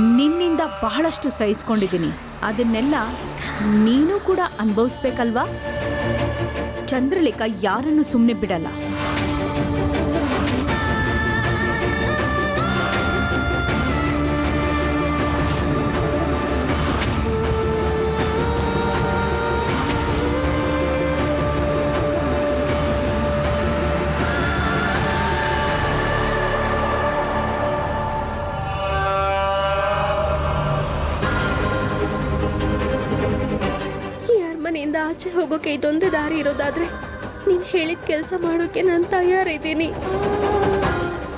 ನಿನ್ನಿಂದ ಬಹಳಷ್ಟು ಸಹಿಸ್ಕೊಂಡಿದ್ದೀನಿ. ಅದನ್ನೆಲ್ಲ ನೀನು ಕೂಡ ಅನುಭವಿಸ್ಬೇಕಲ್ವಾ? ಚಂದ್ರಲೇಖ ಯಾರನ್ನು ಸುಮ್ಮನೆ ಬಿಡಲ್ಲ. ಅರಮನೆಯಿಂದ ಆಚೆ ಹೋಗೋಕೆ ಇದೊಂದೇ ದಾರಿ ಇರೋದಾದ್ರೆ ನೀನು ಹೇಳಿದ ಕೆಲಸ ಮಾಡೋಕೆ ನಾನು ತಯಾರಿದ್ದೀನಿ.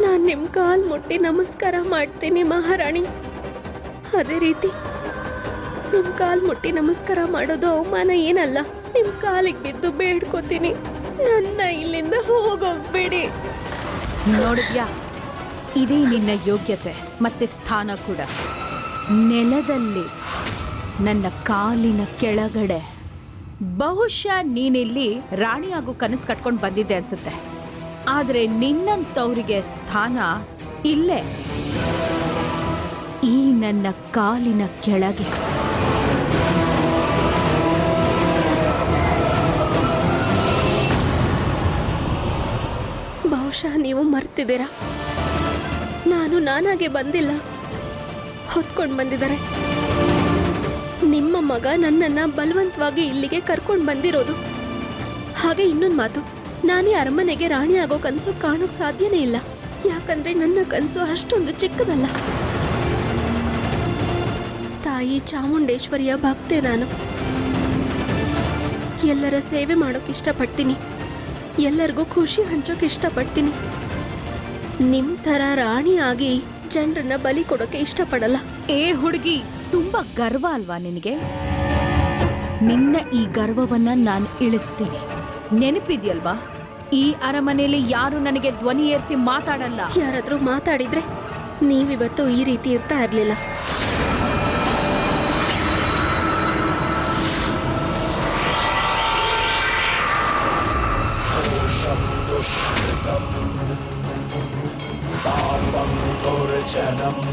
ನಾನು ನಿಮ್ಮ ಕಾಲು ಮುಟ್ಟಿ ನಮಸ್ಕಾರ ಮಾಡ್ತೀನಿ ಮಹಾರಾಣಿ. ಅದೇ ರೀತಿ ನಿಮ್ಮ ಕಾಲು ಮುಟ್ಟಿ ನಮಸ್ಕಾರ ಮಾಡೋದು ಅವಮಾನ ಏನಲ್ಲ ನಿಮ್ಮ ಕಾಲಿಗೆ ಬಿದ್ದು ಬೇಡ್ಕೋತೀನಿ. ನನ್ನ ಇಲ್ಲಿಂದ ಹೋಗೋಗ್ಬೇಡಿ. ನೋಡಿದ್ಯಾ? ಇದೇ ನಿನ್ನ ಯೋಗ್ಯತೆ ಮತ್ತೆ ಸ್ಥಾನ ಕೂಡ. ನೆಲದಲ್ಲಿ ನನ್ನ ಕಾಲಿನ ಕೆಳಗಡೆ. ಬಹುಶಃ ನೀನಿಲ್ಲಿ ರಾಣಿಯಾಗೂ ಕನಸು ಕಟ್ಕೊಂಡು ಬಂದಿದ್ದೆ ಅನ್ಸುತ್ತೆ. ಆದರೆ ನಿನ್ನಂತವರಿಗೆ ಸ್ಥಾನ ಇಲ್ಲೇ. ಈ ನನ್ನ ಕಾಲಿನ ಕೆಳಗೆ. ಬಹುಶಃ ನೀವು ಮರ್ತಿದ್ದೀರಾ? ನಾನು ನಾನಾಗೆ ಬಂದಿಲ್ಲ. ಹೊತ್ಕೊಂಡು ಬಂದಿದ್ದಾರೆ. ಮಗ ನನ್ನನ್ನ ಬಲವಂತವಾಗಿ ಇಲ್ಲಿಗೆ ಕರ್ಕೊಂಡು ಬಂದಿರೋದು. ಹಾಗೆ ಇನ್ನೊಂದು ಮಾತು, ನಾನೇ ಅರಮನೆಗೆ ರಾಣಿ ಆಗೋ ಕನಸು ಕಾಣೋಕ್ ಸಾಧ್ಯನೇ ಇಲ್ಲ. ಯಾಕಂದ್ರೆ ನನ್ನ ಕನಸು ಅಷ್ಟೊಂದು ಚಿಕ್ಕದಲ್ಲ. ತಾಯಿ ಚಾಮುಂಡೇಶ್ವರಿಯ ಭಕ್ತೆ ನಾನು. ಎಲ್ಲರ ಸೇವೆ ಮಾಡೋಕೆ ಇಷ್ಟಪಡ್ತೀನಿ. ಎಲ್ಲರಿಗೂ ಖುಷಿ ಹಂಚೋಕೆ ಇಷ್ಟಪಡ್ತೀನಿ. ನಿಮ್ ಥರ ರಾಣಿ ಆಗಿ ಜನರನ್ನ ಬಲಿ ಕೊಡೋಕೆ ಇಷ್ಟಪಡಲ್ಲ. ಏ ಹುಡುಗಿ, ತುಂಬಾ ಗರ್ವ ಅಲ್ವಾ ನಿನಗೆ? ನಿನ್ನ ಈ ಗರ್ವವನ್ನ ನಾನು ಇಳಿಸ್ತೀನಿ ನೆನಪಿದ್ಯಲ್ವಾ ಈ ಅರಮನೆಯಲ್ಲಿ ಯಾರು ನನಗೆ ಧ್ವನಿ ಏರಿಸಿ ಮಾತಾಡಲ್ಲ ಯಾರಾದ್ರೂ ಮಾತಾಡಿದ್ರೆ ನೀವಿವತ್ತು ಈ ರೀತಿ ಇರ್ತಾ ಇರ್ಲಿಲ್ಲ दोषं दुष्कृतं पापं दुर्जनम्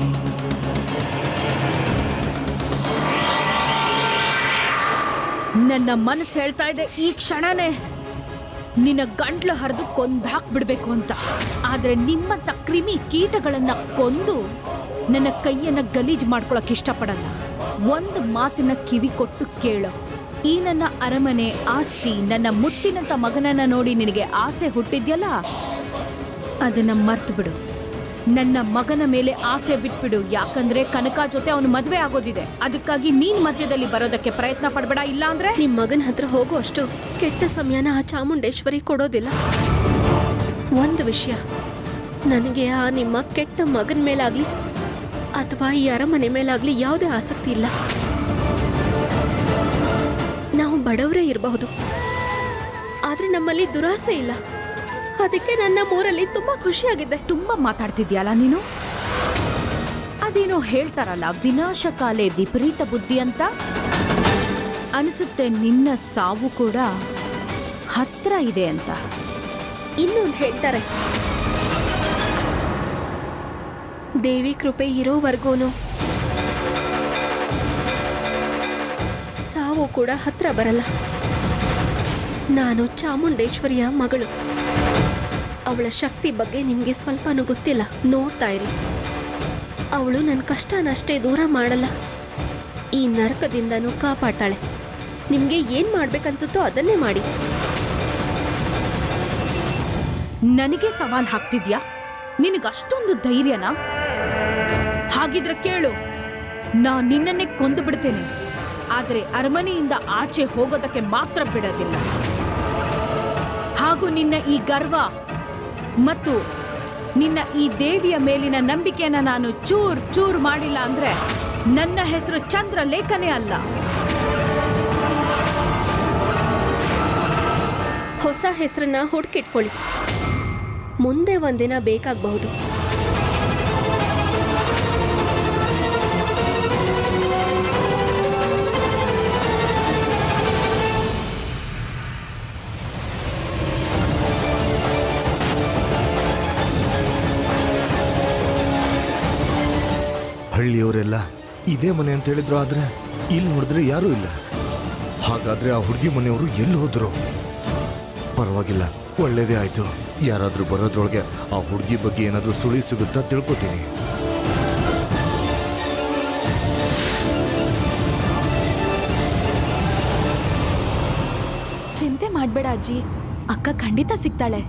ನನ್ನ ಮನಸ್ಸು ಹೇಳ್ತಾ ಇದೆ, ಈ ಕ್ಷಣನೇ. ನಿನ್ನ ಗಂಟ್ಲು ಹರಿದು ಕೊಂದಾಕ್ ಬಿಡ್ಬೇಕು ಅಂತ. ಆದ್ರೆ ನಿಮ್ಮಂತ ಕ್ರಿಮಿ ಕೀಟಗಳನ್ನ ಕೊಂದು ನನ್ನ ಕೈಯನ್ನ ಗಲೀಜ್ ಮಾಡ್ಕೊಳಕ್ ಇಷ್ಟಪಡಲ್ಲ. ಒಂದು ಮಾತಿನ ಕಿವಿ ಕೊಟ್ಟು ಕೇಳು. ಈ ನನ್ನ ಅರಮನೆ ಆಸ್ತಿ, ನನ್ನ ಮುತ್ತಿನಂತ ಮಗನನ್ನ ನೋಡಿ ನಿನಗೆ ಆಸೆ ಹುಟ್ಟಿದ್ಯಲ್ಲ? ಅದನ್ನ ಮರ್ತು ಬಿಡು ನನ್ನ ಮಗನ ಮೇಲೆ ಆಸೆ ಬಿಟ್ಬಿಡು. ಯಾಕಂದ್ರೆ ಕನಕ ಜೊತೆ ಅವನು ಮದುವೆ ಆಗೋದಿದೆ. ಅದಕ್ಕಾಗಿ ನೀನ್ ಮಧ್ಯದಲ್ಲಿ ಬರೋದಕ್ಕೆ ಪ್ರಯತ್ನ ಪಡ್ಬೇಡ ಇಲ್ಲ ಅಂದ್ರೆ ನಿಮ್ ಮಗನ ಹತ್ರ ಹೋಗೋ ಅಷ್ಟು. ಕೆಟ್ಟ ಸಮಯನ ಆ ಚಾಮುಂಡೇಶ್ವರಿ ಕೊಡೋದಿಲ್ಲ. ಒಂದು ವಿಷಯ. ನನಗೆ ಆ ನಿಮ್ಮ ಕೆಟ್ಟ ಮಗನ ಮೇಲಾಗ್ಲಿ, ಅಥವಾ ಈ ಅರಮನೆ ಮೇಲಾಗ್ಲಿ ಯಾವುದೇ ಆಸಕ್ತಿ ಇಲ್ಲ. ನಾವು ಬಡವರೇ ಇರಬಹುದು. ಆದ್ರೆ ನಮ್ಮಲ್ಲಿ ದುರಾಸೆ ಇಲ್ಲ. ಅದಕ್ಕೆ ನನ್ನ ಮೂರಲ್ಲಿ ತುಂಬಾ ಖುಷಿಯಾಗಿದೆ. ತುಂಬಾ ಮಾತಾಡ್ತಿದ್ಯಲ್ಲ ನೀನು? ಅದೇನೋ ಹೇಳ್ತಾರಲ್ಲ ವಿನಾಶಕಾಲೆ ವಿಪರೀತ ಬುದ್ಧಿ ಅಂತ? ಅನಿಸುತ್ತೆ ನಿನ್ನ ಸಾವು ಕೂಡ ಹತ್ರ ಇದೆ ಅಂತ. ಇನ್ನೊಂದು ಹೇಳ್ತಾರೆ. ದೇವಿ ಕೃಪೆ ಇರೋವರೆಗೂ ಸಾವು ಕೂಡ ಹತ್ರ ಬರಲ್ಲ. ನಾನು ಚಾಮುಂಡೇಶ್ವರಿಯ ಮಗಳು. ಅವಳ ಶಕ್ತಿ ಬಗ್ಗೆ ನಿಮಗೆ ಸ್ವಲ್ಪನೂ ಗೊತ್ತಿಲ್ಲ. ನೋಡ್ತಾ ಇರಿ. ಅವಳು ನನ್ನ ಕಷ್ಟನಷ್ಟೇ ದೂರ ಮಾಡಲ್ಲ. ಈ ನರಕದಿಂದನೂ ಕಾಪಾಡ್ತಾಳೆ. ನಿಮಗೆ ಏನು ಮಾಡ್ಬೇಕನ್ಸುತ್ತೋ ಅದನ್ನೇ ಮಾಡಿ. ನನಗೆ ಸವಾಲ್ ಹಾಕ್ತಿದ್ಯಾ? ನಿನಗಷ್ಟೊಂದು ಧೈರ್ಯನಾ? ಹಾಗಿದ್ರೆ ಕೇಳು. ನಾ ನಿನ್ನನ್ನೇ ಕೊಂದು ಬಿಡ್ತೇನೆ. ಆದರೆ ಅರಮನೆಯಿಂದ ಆಚೆ ಹೋಗೋದಕ್ಕೆ ಮಾತ್ರ ಬಿಡೋದಿಲ್ಲ. ಹಾಗೂ ನಿನ್ನ ಈ ಗರ್ವ ಮತ್ತು ನಿನ್ನ ಈ ದೇವಿಯ ಮೇಲಿನ ನಂಬಿಕೆಯನ್ನ ನಾನು ಚೂರ್ ಚೂರ್ ಮಾಡಿಲ್ಲ ಅಂದ್ರೆ ನನ್ನ ಹೆಸರು ಚಂದ್ರ ಲೇಖನೇ ಅಲ್ಲ. ಹೊಸ ಹೆಸರನ್ನ ಹುಡುಕಿಟ್ಕೊಳ್ಳಿ. ಮುಂದೆ ಒಂದಿನ ಬೇಕಾಗಬಹುದು. ಇದೇ ಮನೆ ಅಂತ ಹೇಳಿದ್ರು, ಆದ್ರೆ ಇಲ್ಲಿ ನೋಡಿದ್ರೆ ಯಾರೂ ಇಲ್ಲ. ಹಾಗಾದ್ರೆ ಆ ಹುಡುಗಿ ಮನೆಯವರು ಎಲ್ಲಿ ಹೋದ್ರು? ಪರವಾಗಿಲ್ಲ, ಒಳ್ಳೇದೇ ಆಯ್ತು. ಯಾರಾದ್ರೂ ಬರೋದ್ರೊಳಗೆ ಆ ಹುಡುಗಿ ಬಗ್ಗೆ ಏನಾದರೂ ಸುಳಿ ಸಿಗುತ್ತಾ ತಿಳ್ಕೊತೀನಿ. ಚಿಂತೆ ಮಾಡಬೇಡ ಅಜ್ಜಿ. ಅಕ್ಕ ಖಂಡಿತ ಸಿಗ್ತಾಳೆ.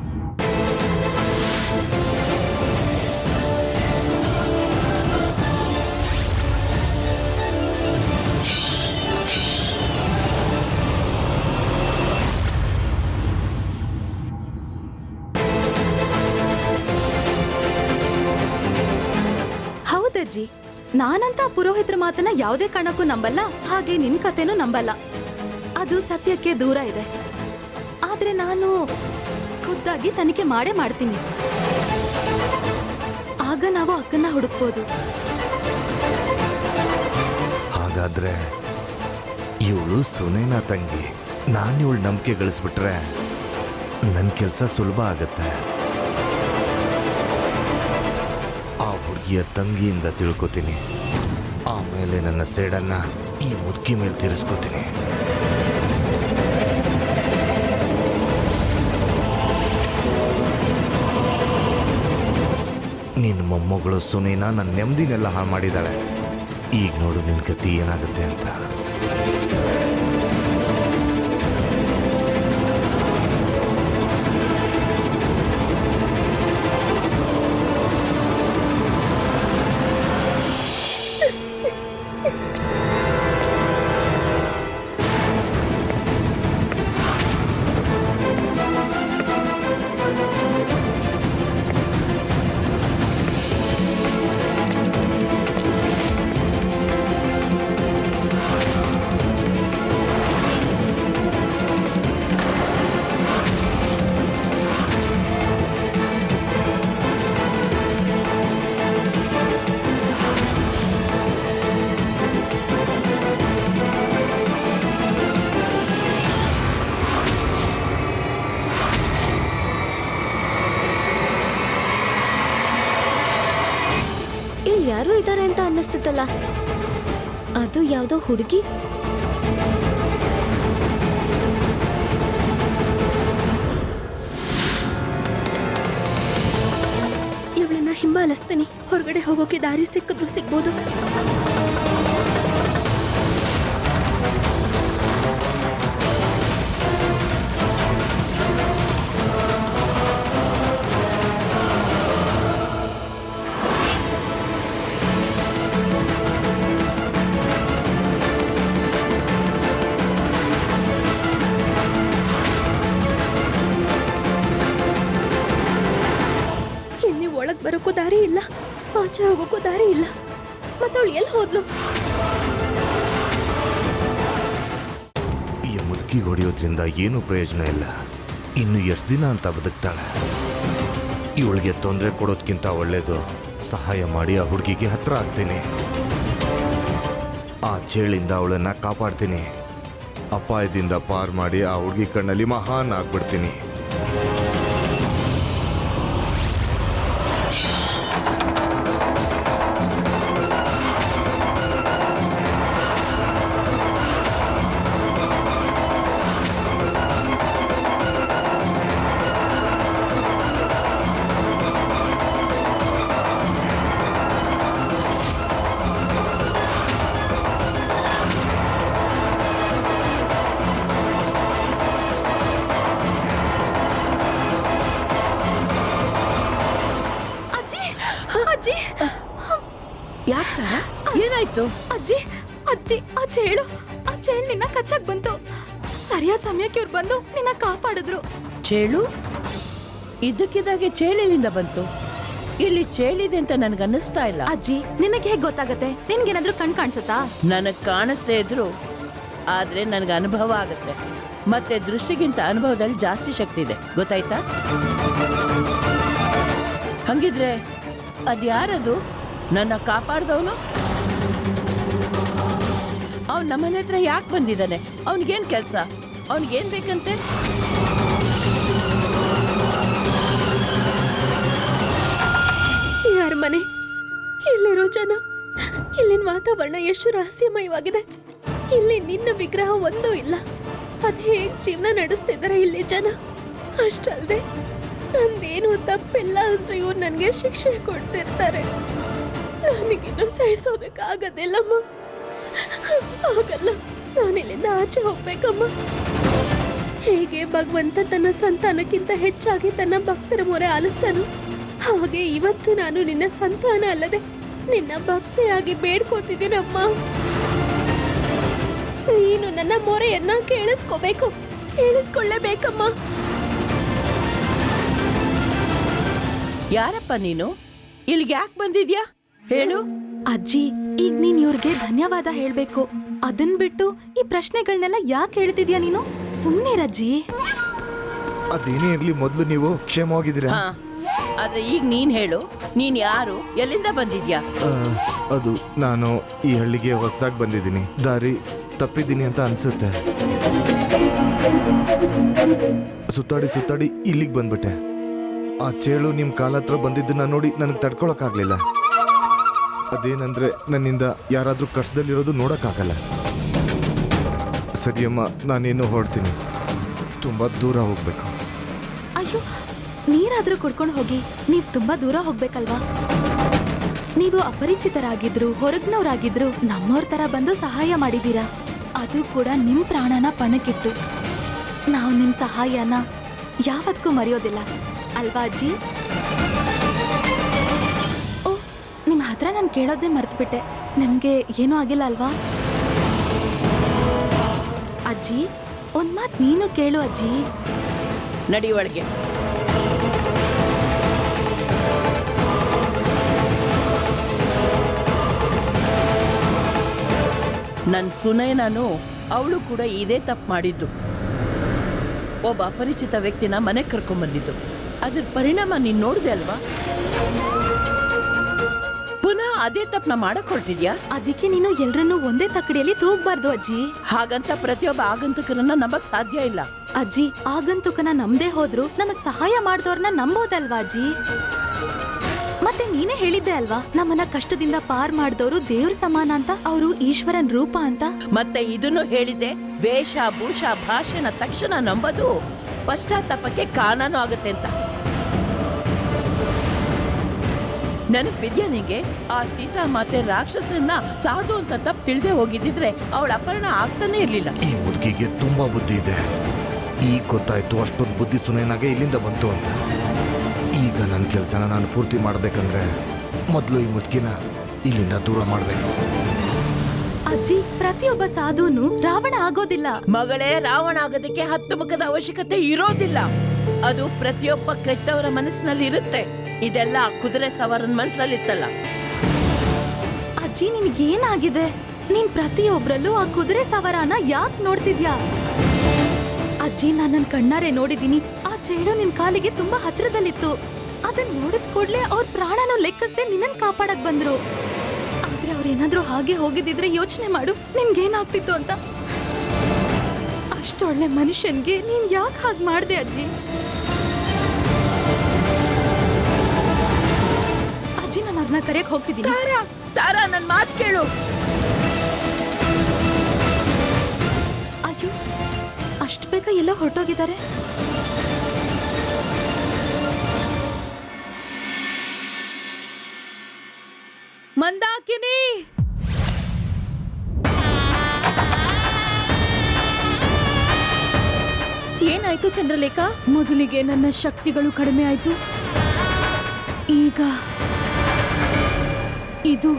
ಹೌದಜ್ಜಿ ನಾನಂತ ಪುರೋಹಿತರ ಮಾತನ್ನ ಯಾವುದೇ ಕಾರಣಕ್ಕೂ ನಂಬಲ್ಲ, ಹಾಗೆ ನಿನ್ ಕತೆನೂ ನಂಬಲ್ಲ. ಅದು ಸತ್ಯಕ್ಕೆ ದೂರ ಇದೆ. ಆದ್ರೆ ನಾನು ಖುದ್ದಾಗಿ ತನಿಖೆ ಮಾಡೇ ಮಾಡ್ತೀನಿ. ಆಗ ನಾವು ಅಕ್ಕನ್ನ ಹುಡುಕ್ಬೋದು. ಹಾಗಾದ್ರೆ ಇವಳು ಸುನೇನ ತಂಗಿ. ನಾನು ಇವಳು ನಂಬಿಕೆ ಗಳಿಸ್ಬಿಟ್ರೆ ನನ್ನ ಕೆಲಸ ಸುಲಭ ಆಗತ್ತೆ. ಹುಡುಗಿಯ ತಂಗಿಯಿಂದ ತಿಳ್ಕೊತೀನಿ. ಆಮೇಲೆ ನನ್ನ ಸೇಡನ್ನ ಈ ಮುದುಕಿ ಮೇಲೆ ತಿರ್ಸ್ಕೋತೀನಿ. ನಿನ್ನ ಮೊಮ್ಮಗಳು ಸುನೀನ ನನ್ನ ನೆಮ್ಮದಿನೆಲ್ಲ ಹಾಳು ಮಾಡಿದ್ದಾಳೆ. ಈಗ ನೋಡು ನಿನ್ನ ಗತಿ ಏನಾಗುತ್ತೆ ಅಂತ. ಯಾವುದೋ ಹುಡುಗಿ ಇವಳನ್ನ ಹಿಂಬಾಲಿಸ್ತೀನಿ ಹೊರಗಡೆ ಹೋಗೋಕೆ ದಾರಿ ಸಿಕ್ಕಿದ್ರು ಸಿಗ್ಬೋದು ಆಚೆ ಹೋಗೋಕ್ಕೂ ದಾರಿ ಇಲ್ಲ. ಮತ್ತವಳು ಎಲ್ಲಿ ಹೋದ್ಲು? ಈ ಮುದುಕಿಗೆ ಹೊಡೆಯೋದ್ರಿಂದ ಏನೂ ಪ್ರಯೋಜನ ಇಲ್ಲ. ಇನ್ನು ಎಷ್ಟು ದಿನ ಅಂತ ಬದುಕ್ತಾಳೆ? ಇವಳಿಗೆ ತೊಂದರೆ ಕೊಡೋದ್ಕಿಂತ ಒಳ್ಳೇದು. ಸಹಾಯ ಮಾಡಿ ಆ ಹುಡುಗಿಗೆ ಹತ್ರ ಆಗ್ತೀನಿ ಆ ಚೇಳಿಂದ ಅವಳನ್ನ ಕಾಪಾಡ್ತೀನಿ. ಅಪಾಯದಿಂದ ಪಾರ್ ಮಾಡಿ ಆ ಹುಡುಗಿ ಕಣ್ಣಲ್ಲಿ ಮಹಾನ್ ಆಗ್ಬಿಡ್ತೀನಿ. ಸಮಯಕ್ಕೆ ಇವ್ರು ಬಂದು ನಿನ್ನ ಕಾಪಾಡಿದ್ರು. ಚೇಳು ಇದ್ದಕ್ಕಿದ್ದಾಗೆ ಚೇಳಿನಿಂದ ಬಂತು. ಇಲ್ಲಿ ಚೇಳಿದೆ ಅಂತ ನನ್ಗನ್ನಿಸ್ತಾ ಇಲ್ಲ. ಅಜ್ಜಿ ನಿನಗೆ ಹೇಗ್ ಗೊತ್ತಾಗತ್ತೆ? ನಿನ್ಗೇನಾದ್ರೂ ಕಣ್ ಕಾಣಿಸುತ್ತಾ? ನನಗ್ ಕಾಣಿಸ್ದೇ ಇದ್ರು ಆದ್ರೆ ನನಗೆ ಅನುಭವ ಆಗುತ್ತೆ. ಮತ್ತೆ ದೃಷ್ಟಿಗಿಂತ ಅನುಭವದಲ್ಲಿ ಜಾಸ್ತಿ ಶಕ್ತಿ ಇದೆ. ಗೊತ್ತಾಯ್ತಾ? ಹಂಗಿದ್ರೆ ಅದ್ಯಾರದು? ನನ್ನ ಕಾಪಾಡ್ದವನು? ಅವ್ನು ನಮ್ಮನೆ ಹತ್ರ ಯಾಕೆ ಬಂದಿದ್ದಾನೆ? ಅವನಿಗೇನು ಕೆಲಸ? ಅವನಿಗೇನು ಬೇಕಂತೆ? ಯಾರ ಮನೆ? ಇಲ್ಲಿರೋ ಜನ? ಇಲ್ಲಿನ ವಾತಾವರಣ ಎಷ್ಟು ರಹಸ್ಯಮಯವಾಗಿದೆ. ಇಲ್ಲಿ ನಿನ್ನ ವಿಗ್ರಹ ಒಂದೂ ಇಲ್ಲ. ಅದು ಹೇಗೆ ಜೀವನ ನಡೆಸ್ತಿದ್ದಾರೆ ಇಲ್ಲಿ ಜನ? ಅಷ್ಟಲ್ದೆ, ನಂದೇನು ತಪ್ಪಿಲ್ಲ ಅಂದ್ರೆ ಇವ್ರು ನನಗೆ ಶಿಕ್ಷೆ ಕೊಡ್ತಿರ್ತಾರೆ. ನನಗಿನ್ನು ಸಹಿಸೋದಕ್ಕಾಗದಿಲ್ಲಮ್ಮ. ಆಗಲ್ಲ ನಾನು ಇಲ್ಲಿಂದ ಆಚೆ ಹೋಗ್ಬೇಕಮ್ಮ. ಹೇಗೆ ಭಗವಂತ ತನ್ನ ಸಂತಾನಕ್ಕಿಂತ ಹೆಚ್ಚಾಗಿ ತನ್ನ ಭಕ್ತರ ಮೊರೆ ಆಲಿಸ್ತಾನೋ. ಹಾಗೆ ಇವತ್ತು ನಾನು ನಿನ್ನ ಸಂತಾನ ಅಲ್ಲದೆ ನಿನ್ನ ಭಕ್ತೆಯಾಗಿ ಬೇಡ್ಕೋತಿದ್ದೀನಮ್ಮ ನೀನು ನನ್ನ ಮೊರೆಯನ್ನ ಕೇಳಿಸ್ಕೋಬೇಕು. ಕೇಳಿಸ್ಕೊಳ್ಳೇಬೇಕಮ್ಮ. ಯಾರಪ್ಪ ನೀನು? ಇಲ್ಲಿಗೆ ಯಾಕೆ ಬಂದಿದ್ಯಾ? ಹೇಳು. ಅಜ್ಜಿ ಈಗ ನೀನ್ ಇವ್ರಿಗೆ ಧನ್ಯವಾದ ಹೇಳ್ಬೇಕು. ಅದನ್ ಬಿಟ್ಟು ಈ ಪ್ರಶ್ನೆಗಳನ್ನೆಲ್ಲ ಯಾಕೆ ಹೇಳ್ತಿದ್ಯಾ ನೀನು? ಸುಮ್ನಿರಜ್ಜಿ ಅದೇನೇ ಇರ್ಲಿ ಮೊದಲು ನೀವು ಕ್ಷೇಮವಾಗಿದ್ದೀರಾ? ಹಾ ಆದ್ರೆ ಈಗ ನೀನ್ ಹೇಳು ನೀನ್ ಯಾರು ಎಲ್ಲಿಂದ ಬಂದಿದ್ಯಾ? ಆ, ಅದು ನಾನು ಈ ಹಳ್ಳಿಗೆ ಹೊಸದಾಗಿ ಬಂದಿದ್ದೀನಿ. ದಾರಿ ತಪ್ಪಿದ್ದೀನಿ ಅಂತ ಅನ್ಸುತ್ತೆ. ಸುತ್ತಾಡಿ ಸುತ್ತಾಡಿ ಇಲ್ಲಿಗೆ ಬಂದ್ಬಿಟ್ಟೆ. ಆ ಚೇಳು ನಿಮ್ಮ ಕಾಲ ಹತ್ರ ಬಂದಿದ್ದನ್ನ ನೋಡಿ ನನಗೆ ತಡ್ಕೊಳಕ್ಕಾಗ್ಲಿಲ್ಲ. ಅದೇನಂದ್ರೆ ನನ್ನಿಂದ ಯಾರಾದ್ರೂ ಕಷ್ಟದಲ್ಲಿರೋದು ನೋಡಕ್ಕಾಗಲ್ಲ. ಸರಿಯಮ್ಮ ನಾನೇನು ಹೊರಡ್ತೀನಿ. ತುಂಬಾ ದೂರ ಹೋಗ್ಬೇಕು. ಅಯ್ಯೋ, ನೀರಾದರೂ ಕುಡ್ಕೊಂಡು ಹೋಗಿ, ನೀವು ತುಂಬಾ ದೂರ ಹೋಗ್ಬೇಕಲ್ವಾ? ನೀವು ಅಪರಿಚಿತರಾಗಿದ್ರು, ಹೊರಗ್ನವ್ರಾಗಿದ್ರು, ನಮ್ಮವ್ರ ತರ ಬಂದು ಸಹಾಯ ಮಾಡಿದೀರಾ? ಅದು ಕೂಡ ನಿಮ್ ಪ್ರಾಣನ ಪಣಕ್ಕಿಟ್ಟು. ನಾವು ನಿಮ್ ಸಹಾಯನ ಯಾವತ್ತೂ ಮರೆಯೋದಿಲ್ಲ. ಅಲ್ವಾ ಅಜ್ಜಿ? ಓ ನಿಮ್ಮ ಹತ್ರ ನಾನು ಕೇಳೋದೇ ಮರ್ತ್ಬಿಟ್ಟೆ. ನಿಮ್ಗೆ ಏನೂ ಆಗಿಲ್ಲ ಅಲ್ವಾ? ಅಜ್ಜಿ? ಒಂದ್ ಮಾತ್ ನೀನು ಕೇಳು ಅಜ್ಜಿ. ನಡಿ ಒಳಗೆ. ನನ್ ಸುನಯನನು ಅವಳು ಕೂಡ ಇದೇ ತಪ್ಪು ಮಾಡಿದ್ದು. ಒಬ್ಬ ಅಪರಿಚಿತ ವ್ಯಕ್ತಿನ ಮನೆಗೆ ಕರ್ಕೊಂಡ್ಬಂದಿದ್ದು ಅದ್ರ ಪರಿಣಾಮ ನೀನ್ ನೋಡಿದೆ ಅಲ್ವಾ? ಪುನಃ ಅದೇ ತಪ್ಪನ ಮಾಡಕ್ ಹೊರಟಿದ್ಯಾ? ಅದಕ್ಕೆ ನೀನು ಎಲ್ರನ್ನೂ ಒಂದೇ ತಕ್ಕಡಿಯಲ್ಲಿ ತೂಗ್ಬಾರ್ದು ಅಜ್ಜಿ. ಹಾಗಂತ ಪ್ರತಿಯೊಬ್ಬ ಆಗಂತಕರನ್ನ ನಂಬಕ್ ಸಾಧ್ಯ ಇಲ್ಲ. ಅಜ್ಜಿ ಆಗಂತುಕನ ನಮ್ದೇ ಹೋದ್ರು ನಮಗ್ ಸಹಾಯ ಮಾಡಿದವ್ರನ್ನ ನಂಬೋದಲ್ವಾ ಅಜ್ಜಿ? ಮತ್ತೆ ನೀನೇ ಹೇಳಿದ್ದೆ ಅಲ್ವಾ ನಮ್ಮನ್ನ ಕಷ್ಟದಿಂದ ಪಾರ್ ಮಾಡಿದವರು ದೇವ್ರ ಸಮಾನ ಅಂತ ಅವರು ಈಶ್ವರನ್ ರೂಪ ಅಂತ? ಮತ್ತೆ ಇದನ್ನು ಹೇಳಿದೆ ವೇಷ ಭೂಷ ಭಾಷೆನ ತಕ್ಷಣ ನಂಬೋದು ಪಶ್ಚಾತ್ತಾಪಕ್ಕೆ ಕಾರಣನೂ ಆಗುತ್ತೆ ಅಂತ. ನೆನಪಿದ್ಯಾ ನಿಂಗೆ ಆ ಸೀತಾ ಮಾತೆ ರಾಕ್ಷಸನ್ನ ಸಾಧು ಅಂತ ತಪ್ಪು ತಿಳಿದೇ ಹೋಗಿದ್ದಿದ್ರೆ ಅವಳ ಅಪಹರಣ ಆಗ್ತಾನೆ ಇರಲಿಲ್ಲ. ಈ ಮುದುಕಿಗೆ ತುಂಬಾ ಬುದ್ಧಿ ಇದೆ. ಈಗ ಗೊತ್ತಾಯ್ತು ಅಷ್ಟೊಂದು ಬುದ್ಧಿ ಸುನೇನಾಗೆ ಇಲ್ಲಿಂದ ಬಂತು ಅಂತ. ಈಗ ನನ್ನ ಕೆಲಸನ ನಾನು ಪೂರ್ತಿ ಮಾಡ್ಬೇಕಂದ್ರೆ ಮೊದಲು ಈ ಮುದುಕಿನ ಇಲ್ಲಿಂದ ದೂರ ಮಾಡಬೇಕು. ಅಜ್ಜಿ ಪ್ರತಿಯೊಬ್ಬ ಸಾಧುನು ರಾವಣ ಆಗೋದಿಲ್ಲ. ಮಗಳೇ ರಾವಣ ಆಗೋದಕ್ಕೆ ಹತ್ತು ಮುಖದ ಅವಶ್ಯಕತೆ ಇರೋದಿಲ್ಲ. ಅದು ಪ್ರತಿಯೊಬ್ಬ ಕೆಟ್ಟವರ ಮನಸ್ಸಿನಲ್ಲಿ ಇರುತ್ತೆ ಇದೆಲ್ಲ ಆ ಕುದುರೆ ಸವಾರನ್ ಮನ್ಸಲ್ಲಿತ್ತಲ್ಲ. ಅಜ್ಜಿ, ನಿನ್ಗೇನಾಗಿದೆ? ನೀನ್ ಪ್ರತಿಯೊಬ್ರಲ್ಲೂ ಆ ಕುದುರೆ ಸವಾರನ ಯಾಕ್ ನೋಡ್ತಿದ್ಯಾ? ಅಜ್ಜಿ, ನಾನ್ ನನ್ ಕಣ್ಣಾರೆ ನೋಡಿದೀನಿ ಆ ಚೇಳು ನಿನ್ ಕಾಲಿಗೆ ತುಂಬಾ ಹತ್ರದಲ್ಲಿತ್ತು. ಅದನ್ ನೋಡಿದ ಕೂಡ್ಲೆ ಅವ್ರ ಪ್ರಾಣನ ಲೆಕ್ಕಿಸ್ದೆ ನಿನ್ನನ್ ಕಾಪಾಡಕ್ ಬಂದ್ರು. ಆದ್ರೆ ಅವ್ರೇನಾದ್ರೂ ಹಾಗೆ ಹೋಗಿದ್ದಿದ್ರೆ ಯೋಚನೆ ಮಾಡು, ನಿನ್ಗೇನಾಗ್ತಿತ್ತು ಅಂತ. ಅಷ್ಟೊಳ್ಳೆ ಮನುಷ್ಯನ್ಗೆ ನೀನ್ ಯಾಕೆ ಹಾಗೆ ಮಾಡ್ದೆ ಅಜ್ಜಿ? ಅಜ್ಜಿ ನಾನು ಅವ್ರನ್ನ ಕರೆಯಕ್ ಹೋಗ್ತಿದ್ದೀನಿ. ತಾರಾ ತಾರಾ ಮಾತು ಮಾತ್ ಕೇಳು. ಅಯ್ಯೋ ಅಷ್ಟು ಬೇಗ ಎಲ್ಲ ಹೊರಟೋಗಿದ್ದಾರೆ. ಮಂದಾಕಿನಿ! ಏನಾಯ್ತು ಚಂದ್ರಲೇಖಾ? ಮೊದಲಿಗೆ ನನ್ನ ಶಕ್ತಿಗಳು ಕಡಿಮೆ ಆಯ್ತು. ಈಗ ಇದು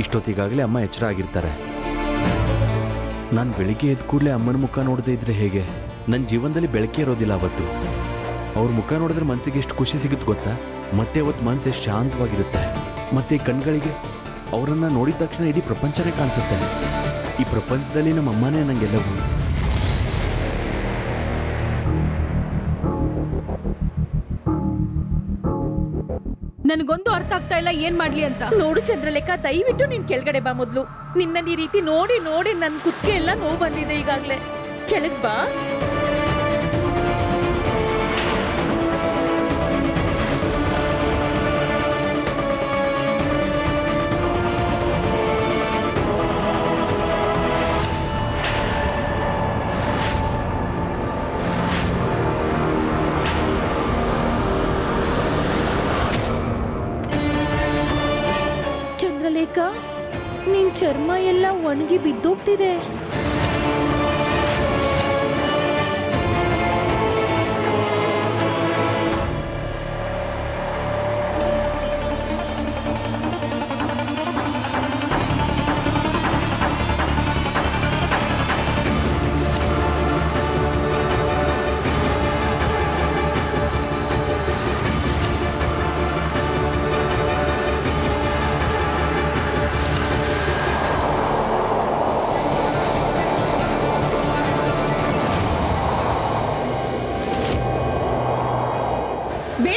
ಇಷ್ಟೊತ್ತಿಗಾಗಲೇ ಅಮ್ಮ ಎಚ್ಚರ ಆಗಿರ್ತಾರೆ. ನಾನು ಬೆಳಿಗ್ಗೆ ಎದ್ದ ಕೂಡಲೇ ಅಮ್ಮನ ಮುಖ ನೋಡದೇ ಇದ್ರೆ ಹೇಗೆ? ನನ್ನ ಜೀವನದಲ್ಲಿ ಬೆಳಕೆ ಇರೋದಿಲ್ಲ ಅವತ್ತು. ಅವ್ರ ಮುಖ ನೋಡಿದ್ರೆ ಮನಸ್ಸಿಗೆ ಎಷ್ಟು ಖುಷಿ ಸಿಗುತ್ತೆ ಗೊತ್ತಾ? ಮತ್ತೆ ಅವತ್ತು ಮನಸ್ಸು ಶಾಂತವಾಗಿರುತ್ತೆ. ಮತ್ತೆ ಕಣ್ಗಳಿಗೆ ಅವರನ್ನ ನೋಡಿದ ತಕ್ಷಣ ಇಡೀ ಪ್ರಪಂಚನೇ ಕಾಣಿಸುತ್ತೆ. ಈ ಪ್ರಪಂಚದಲ್ಲಿ ನಮ್ಮ ಅಮ್ಮನೇ ನನಗೆಲ್ಲವೂ ನನಗೊಂದು ಅರ್ಥ ಆಗ್ತಾ ಇಲ್ಲ ಏನ್ ಮಾಡ್ಲಿ ಅಂತ. ನೋಡು ಚಂದ್ರಲೇಖ ದಯವಿಟ್ಟು ನೀನ್ ಕೆಳಗಡೆ ಬಾ ಮೊದ್ಲು. ನಿನ್ನ ಈ ರೀತಿ ನೋಡಿ ನೋಡಿ ನನ್ ಕುತ್ತಿಗೆ ಎಲ್ಲ ನೋವು ಬಂದಿದೆ ಈಗಾಗ್ಲೇ. ಕೆಳಗ್ ಬಾ. ನಿನ್ ಚರ್ಮ ಎಲ್ಲ ಒಣಗಿ ಬಿದ್ದೋಗ್ತಿದೆ.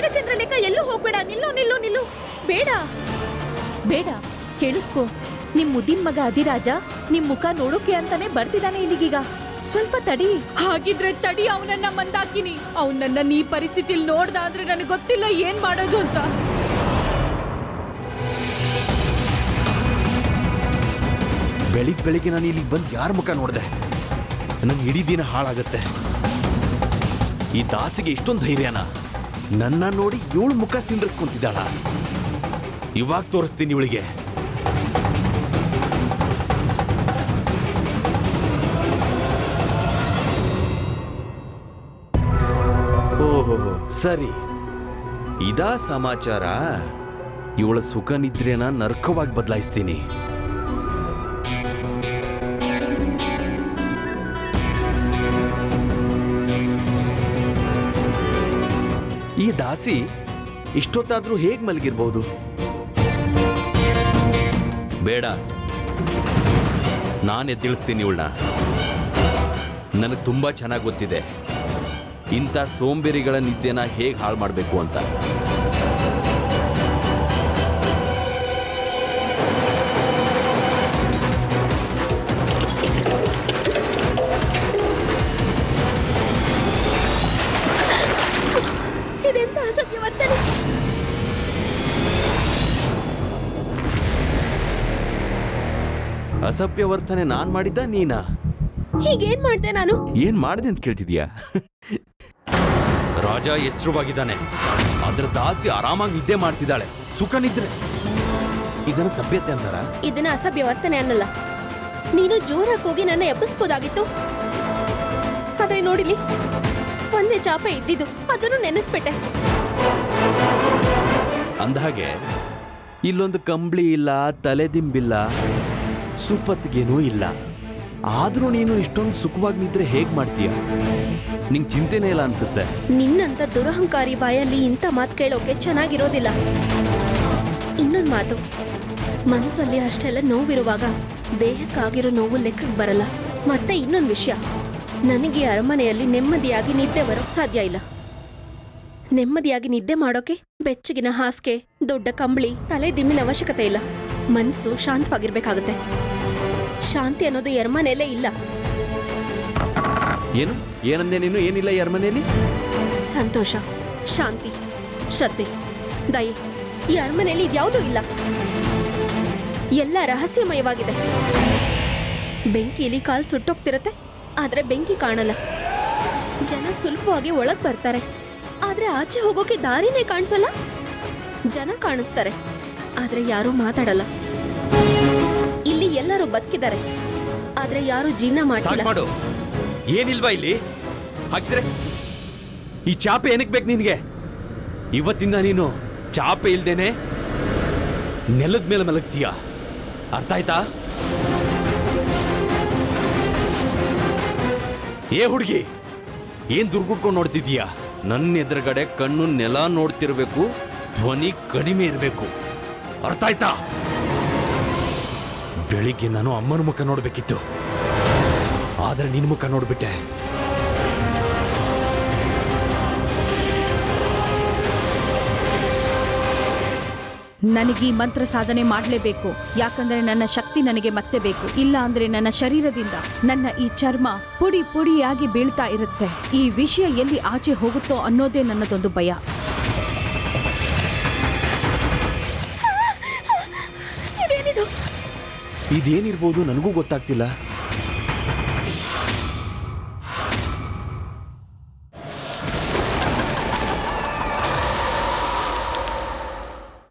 ಬೇಡ ಚಂದ್ರಲೇಖ ಎಲ್ಲೂ ಹೋಗ್ಬೇಡ. ನಿಲ್ಲು ನಿಲ್ಲು ನಿಲ್ಲು. ಬೇಡ. ಬೇಡ. ಕೇಳಿಸ್ಕೊ. ನಿಮ್ ಮುದ್ದಿನ್ ಮಗ ಅಧಿರಾಜ ನಿಮ್ ಮುಖ ನೋಡೋಕೆ ಅಂತಾನೆ ಬರ್ತಿದ್ದಾನೆ ಇಲ್ಲಿಗೀಗ. ಸ್ವಲ್ಪ ತಡಿ. ಹಾಗಿದ್ರೆ ತಡಿ ಅವನನ್ನ ಮಂದಾಕಿನಿ. ಅವನನ್ನ ಈ ಪರಿಸ್ಥಿತಿಲಿ ನೋಡ್ದಾದ್ರೆ ನನಗೆ ಗೊತ್ತಿಲ್ಲ ಏನ್ ಮಾಡೋದು ಅಂತ. ಬೆಳಿಗ್ಗೆ ಬೆಳಿಗ್ಗೆ ನಾನು ಇಲ್ಲಿಗೆ ಬಂದು ಯಾರ ಮುಖ ನೋಡಿದೆ? ನನ್ನ ಇಡೀ ದಿನ ಹಾಳಾಗತ್ತೆ. ಈ ದಾಸಿಗೆ ಇಷ್ಟೊಂದು ಧೈರ್ಯನ. ನನ್ನ ನೋಡಿ ಏಳು ಮುಖ ಸಿಂಡ್ರಿಸ್ಕೊಂತಿದ್ದಾಳ. ಇವಾಗ ತೋರಿಸ್ತೀನಿ ಇವಳಿಗೆ. ಓಹೋ. ಸರಿ. ಇದಾ ಸಮಾಚಾರ. ಇವಳ ಸುಖ ನಿದ್ರೆನ ನರ್ಕವಾಗಿ ಬದಲಾಯಿಸ್ತೀನಿ. ದಾಸಿ ಇಷ್ಟೊತ್ತಾದ್ರೂ ಹೇಗೆ ಮಲಗಿರ್ಬಹುದು ಬೇಡ. ನಾನೇ ತಿಳಿಸ್ತೀನಿ ಇವಳನ್ನ ನನಗೆ ತುಂಬಾ ಚೆನ್ನಾಗಿ ಗೊತ್ತಿದೆ. ಇಂಥ ಸೋಂಬೇರಿಗಳ ನಿದ್ದೆನ ಹೇಗೆ ಹಾಳು ಮಾಡಬೇಕು ಅಂತ. ಅಸಭ್ಯ ವರ್ತನೆ ನಾನ್ ಮಾಡಿದ್ದ ನೀನಾ? ಹೀಗೇನ್ ಮಾಡ್ದೆ ನಾನು? ಏನ್ ಮಾಡಿದೆ ಅಂತ ಕೇಳ್ತಿದ್ಯಾ? ರಾಜ ಎಚ್ಚರವಾಗಿದ್ದಾನೆ. ಅದ್ರ ದಾಸಿ ಆರಾಮಾಗಿ ನಿದ್ದೆ ಮಾಡ್ತಿದ್ದಾಳೆ. ಸುಖ ನಿದ್ರೆ. ಇದನ್ನ ಸಭ್ಯತೆ ಅಂತಾರ? ಇದನ್ನ ಅಸಭ್ಯ ವರ್ತನೆ ಅನ್ನಲ್ಲ. ನೀನು ಜೋರಾಗಿ ಹೋಗಿ ನನ್ನ ಎಬ್ಬಿಸ್ಬೋದಾಗಿತ್ತು. ಆದ್ರೆ ನೋಡಿಲಿ ಒಂದೇ ಚಾಪೆ ಇದ್ದಿದ್ದು. ಅದನ್ನು ನೆನೆಸ್ಬಿಟ್ಟೆ. ಅಂದಹಾಗೆ ಇಲ್ಲೊಂದು ಕಂಬಳಿ ಇಲ್ಲ ತಲೆದಿಂಬಿಲ್ಲ. ಸುಪ್ಪತ್ತಿಗೇನೂ ಇಲ್ಲ. ಆದ್ರೂ ನೀನು ಇಷ್ಟೊಂದು ಸುಖವಾಗಿ ನಿದ್ರೆ ಹೇಗ್ ಮಾಡ್ತೀಯ? ನಿಂಗೆ ಚಿಂತೆನೇ ಇಲ್ಲ ಅನ್ಸುತ್ತೆ? ನಿನ್ನಂತ ದುರಹಂಕಾರಿ ಬಾಯಲ್ಲಿ ಇಂಥ ಮಾತು ಕೇಳೋಕೆ ಚೆನ್ನಾಗಿರೋದಿಲ್ಲ. ಇನ್ನೊಂದು ಮಾತು. ಮನಸ್ಸಲ್ಲಿ ಅಷ್ಟೆಲ್ಲ ನೋವಿರುವಾಗ ದೇಹಕ್ಕಾಗಿರೋ ನೋವು ಲೆಕ್ಕಕ್ಕೆ ಬರಲ್ಲ. ಮತ್ತೆ ಇನ್ನೊಂದು ವಿಷಯ. ನನಗೆ ಅರಮನೆಯಲ್ಲಿ ನೆಮ್ಮದಿಯಾಗಿ ನಿದ್ದೆ ಬರೋಕ್ ಸಾಧ್ಯ ಇಲ್ಲ. ನೆಮ್ಮದಿಯಾಗಿ ನಿದ್ದೆ ಮಾಡೋಕೆ, ಬೆಚ್ಚಗಿನ ಹಾಸಿಗೆ, ದೊಡ್ಡ ಕಂಬಳಿ, ತಲೆ ದಿಮ್ಮಿನ ಅವಶ್ಯಕತೆ ಇಲ್ಲ. ಮನಸ್ಸು ಶಾಂತವಾಗಿರ್ಬೇಕಾಗುತ್ತೆ. ಶಾಂತಿ ಅನ್ನೋದು ಈ ಇಲ್ಲ. ಏನು? ಏನಂದೆ ನೀನು? ಏನಿಲ್ಲ ಎರ್ಮನೆಯಲ್ಲಿ ಮನೆಯಲ್ಲಿ? ಸಂತೋಷ ಶಾಂತಿ ಶ್ರದ್ಧೆ ದಯೆ ಈ ಅರಮನೆಯಲ್ಲಿ ಇದ್ಯಾವುದೂ ಇಲ್ಲ. ಎಲ್ಲ ರಹಸ್ಯಮಯವಾಗಿದೆ. ಬೆಂಕಿಯಲ್ಲಿ ಕಾಲು ಸುಟ್ಟೋಗ್ತಿರತ್ತೆ ಆದ್ರೆ ಬೆಂಕಿ ಕಾಣಲ್ಲ. ಜನ ಸುಲಭವಾಗಿ ಒಳಗೆ ಬರ್ತಾರೆ ಆದ್ರೆ ಆಚೆ ಹೋಗೋಕೆ ದಾರಿನೇ ಕಾಣಿಸಲ್ಲ. ಜನ ಕಾಣಿಸ್ತಾರೆ ಆದ್ರೆ ಯಾರೂ ಮಾತಾಡಲ್ಲ. ಎಲ್ಲರೂ ಬದುಕಿದ್ದಾರೆ. ಆದ್ರೆ ಯಾರು ಜೀವನ ಸಾಕ್ ಏನಿಲ್ವಾ ಇಲ್ಲಿ? ಹಾಗಿದ್ರೆ ಈ ಚಾಪೆ ಏನಕ್ಕೆ ಬೇಕು ನಿನಗೆ? ಇವತ್ತಿಂದ ನೀನು ಚಾಪೆ ಇಲ್ದೇನೆ ನೆಲದ ಮೇಲೆ ಮಲಗ್ತೀಯ? ಅರ್ಥ ಆಯ್ತಾ? ಏ ಹುಡುಗಿ, ಏನ್ ದುರ್ಗುಡ್ಕೊಂಡು ನೋಡ್ತಿದೀಯ ನನ್ನ ಎದುರುಗಡೆ ಕಣ್ಣು ನೆಲ ನೋಡ್ತಿರ್ಬೇಕು, ಧ್ವನಿ ಕಡಿಮೆ ಇರಬೇಕು. ಅರ್ಥ ಆಯ್ತಾ? ಬೆಳಿಗ್ಗೆ ನಾನು ಅಮ್ಮನ ಮುಖ ನೋಡಬೇಕಿತ್ತು. ಆದರೆ ನಿನ್ನ ಮುಖ ನೋಡಿಬಿಟ್ಟೆ. ನನಗೆ ಈ ಮಂತ್ರ ಸಾಧನೆ ಮಾಡಲೇಬೇಕು. ಯಾಕಂದ್ರೆ ನನ್ನ ಶಕ್ತಿ ನನಗೆ ಮತ್ತೆ ಬೇಕು. ಇಲ್ಲ ಅಂದ್ರೆ ನನ್ನ ಶರೀರದಿಂದ ನನ್ನ ಈ ಚರ್ಮ ಪುಡಿ ಪುಡಿಯಾಗಿ ಬೀಳ್ತಾ ಇರುತ್ತೆ. ಈ ವಿಷಯ ಎಲ್ಲಿ ಆಚೆ ಹೋಗುತ್ತೋ ಅನ್ನೋದೇ ನನ್ನದೊಂದು ಭಯ. ಇದೇನಿರ್ಬೋದು ನನಗೂ ಗೊತ್ತಾಗ್ತಿಲ್ಲ.